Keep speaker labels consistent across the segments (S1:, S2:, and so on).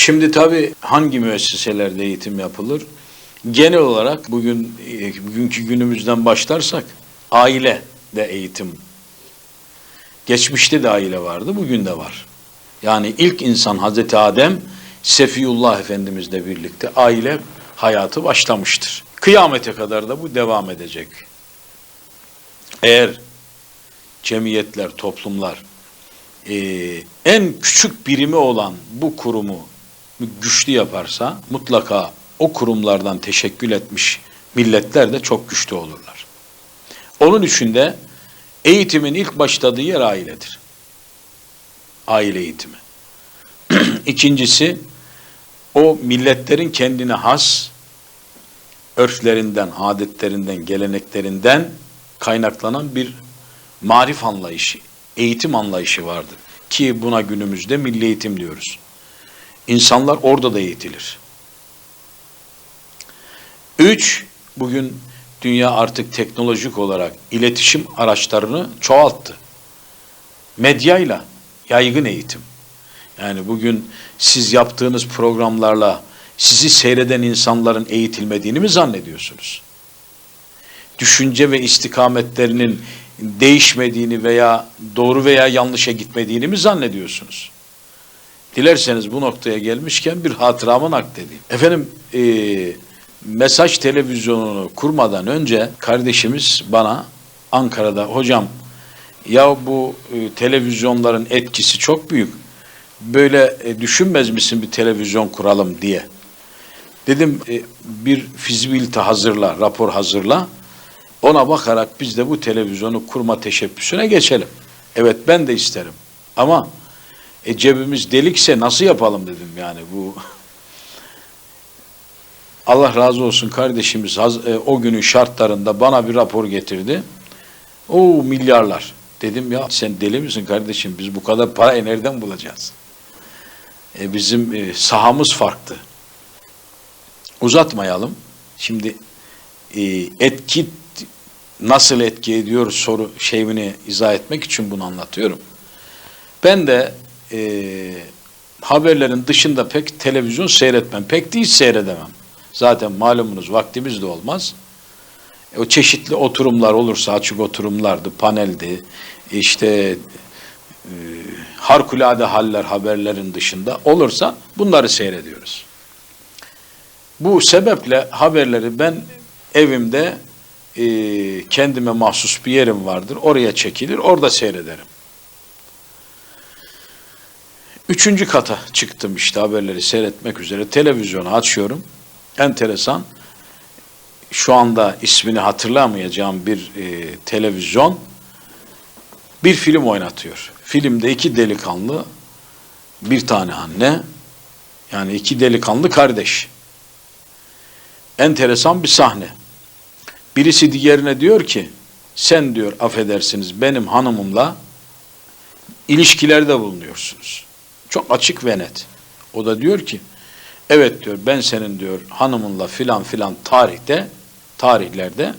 S1: Şimdi tabii hangi müesseselerde eğitim yapılır? Genel olarak bugün e, bugünkü günümüzden başlarsak aile de eğitim. Geçmişte de aile vardı, bugün de var. Yani ilk insan Hazreti Adem Sefiyullah Efendimizle birlikte aile hayatı başlamıştır. Kıyamete kadar da bu devam edecek. Eğer cemiyetler, toplumlar e, en küçük birimi olan bu kurumu güçlü yaparsa mutlaka o kurumlardan teşekkül etmiş milletler de çok güçlü olurlar. Onun için de eğitimin ilk başladığı yer ailedir. Aile eğitimi. İkincisi o milletlerin kendine has örflerinden, adetlerinden, geleneklerinden kaynaklanan bir marif anlayışı, eğitim anlayışı vardır. Ki buna günümüzde milli eğitim diyoruz. İnsanlar orada da eğitilir. Üç, bugün dünya artık teknolojik olarak iletişim araçlarını çoğalttı. Medyayla yaygın eğitim. Yani bugün siz yaptığınız programlarla sizi seyreden insanların eğitilmediğini mi zannediyorsunuz? Düşünce ve istikametlerinin değişmediğini veya doğru veya yanlışa gitmediğini mi zannediyorsunuz? Dilerseniz bu noktaya gelmişken bir hatıramı nakledeyim. Efendim e, mesaj televizyonunu kurmadan önce kardeşimiz bana Ankara'da hocam ya bu e, televizyonların etkisi çok büyük. Böyle e, düşünmez misin bir televizyon kuralım diye. Dedim e, bir fizibilite hazırla, rapor hazırla. Ona bakarak biz de bu televizyonu kurma teşebbüsüne geçelim. Evet ben de isterim. Ama e, cebimiz delikse nasıl yapalım dedim yani bu. Allah razı olsun kardeşimiz e, o günün şartlarında bana bir rapor getirdi. O milyarlar. Dedim ya sen deli misin kardeşim biz bu kadar parayı nereden bulacağız? E, bizim e, sahamız farklı. Uzatmayalım. Şimdi e, etki nasıl etki ediyor soru şeyini izah etmek için bunu anlatıyorum. Ben de e, haberlerin dışında pek televizyon seyretmem. Pek de hiç seyredemem. Zaten malumunuz vaktimiz de olmaz. E, o çeşitli oturumlar olursa açık oturumlardı, paneldi, işte e, harikulade haller haberlerin dışında olursa bunları seyrediyoruz. Bu sebeple haberleri ben evimde e, kendime mahsus bir yerim vardır. Oraya çekilir, orada seyrederim. Üçüncü kata çıktım işte haberleri seyretmek üzere. Televizyonu açıyorum. Enteresan. Şu anda ismini hatırlamayacağım bir e, televizyon bir film oynatıyor. Filmde iki delikanlı, bir tane anne, yani iki delikanlı kardeş. Enteresan bir sahne. Birisi diğerine diyor ki, sen diyor affedersiniz benim hanımımla ilişkilerde bulunuyorsunuz. Çok açık ve net. O da diyor ki, evet diyor ben senin diyor hanımınla filan filan tarihte, tarihlerde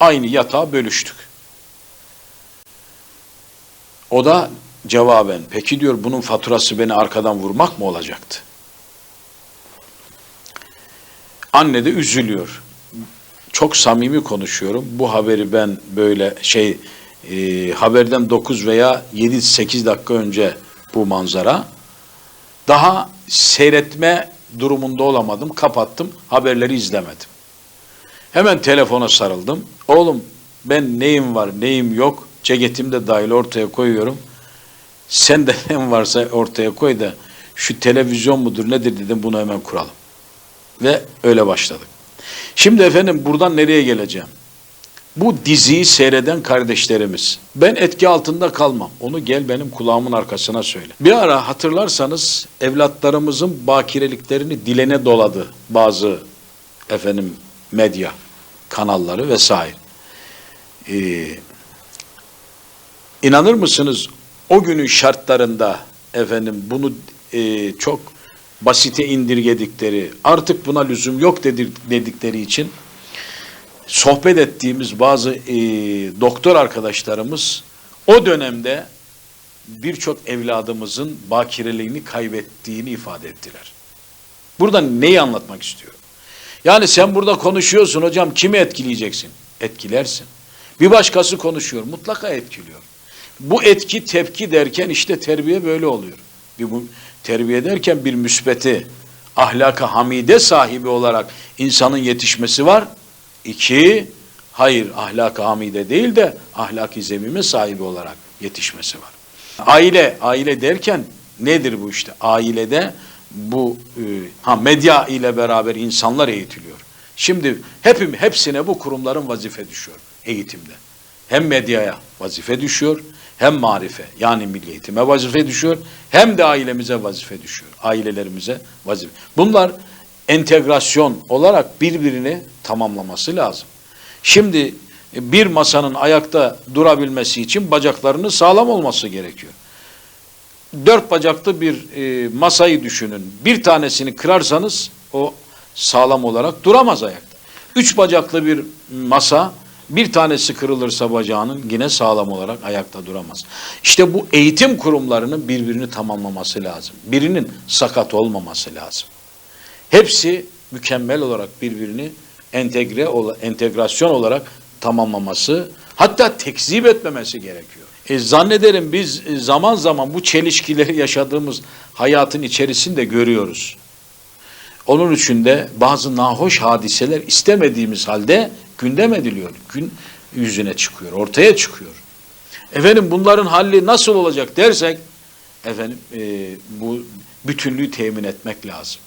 S1: aynı yatağı bölüştük. O da cevaben, peki diyor bunun faturası beni arkadan vurmak mı olacaktı? Anne de üzülüyor. Çok samimi konuşuyorum. Bu haberi ben böyle şey e, haberden 9 veya 7-8 dakika önce bu manzara. Daha seyretme durumunda olamadım. Kapattım. Haberleri izlemedim. Hemen telefona sarıldım. Oğlum ben neyim var neyim yok ceketim de dahil ortaya koyuyorum. Sen de ne varsa ortaya koy da şu televizyon mudur nedir dedim bunu hemen kuralım. Ve öyle başladık. Şimdi efendim buradan nereye geleceğim? Bu diziyi seyreden kardeşlerimiz. Ben etki altında kalmam. Onu gel benim kulağımın arkasına söyle. Bir ara hatırlarsanız evlatlarımızın bakireliklerini dilene doladı bazı efendim medya kanalları vesaire. Ee, inanır mısınız o günün şartlarında efendim bunu e, çok basite indirgedikleri, artık buna lüzum yok dedik, dedikleri için sohbet ettiğimiz bazı e, doktor arkadaşlarımız o dönemde birçok evladımızın bakireliğini kaybettiğini ifade ettiler. Burada neyi anlatmak istiyorum? Yani sen burada konuşuyorsun hocam kimi etkileyeceksin? Etkilersin. Bir başkası konuşuyor mutlaka etkiliyor. Bu etki tepki derken işte terbiye böyle oluyor. Bir bu terbiye derken bir müsbeti ahlaka hamide sahibi olarak insanın yetişmesi var. İki, hayır ahlaka hamide değil de ahlaki zemime sahibi olarak yetişmesi var. Aile, aile derken nedir bu işte? Ailede bu e, ha medya ile beraber insanlar eğitiliyor. Şimdi hepim hepsine bu kurumların vazife düşüyor eğitimde. Hem medyaya vazife düşüyor, hem marife yani milli eğitime vazife düşüyor, hem de ailemize vazife düşüyor. Ailelerimize vazife. Bunlar entegrasyon olarak birbirini tamamlaması lazım. Şimdi e, bir masanın ayakta durabilmesi için bacaklarının sağlam olması gerekiyor. Dört bacaklı bir e, masayı düşünün. Bir tanesini kırarsanız o sağlam olarak duramaz ayakta. Üç bacaklı bir masa bir tanesi kırılırsa bacağının yine sağlam olarak ayakta duramaz. İşte bu eğitim kurumlarının birbirini tamamlaması lazım. Birinin sakat olmaması lazım. Hepsi mükemmel olarak birbirini entegre entegrasyon olarak tamamlaması hatta tekzip etmemesi gerekiyor. E, zannederim biz e, zaman zaman bu çelişkileri yaşadığımız hayatın içerisinde görüyoruz. Onun için de bazı nahoş hadiseler istemediğimiz halde gündem ediliyor. Gün yüzüne çıkıyor, ortaya çıkıyor. Efendim bunların halli nasıl olacak dersek efendim e, bu bütünlüğü temin etmek lazım.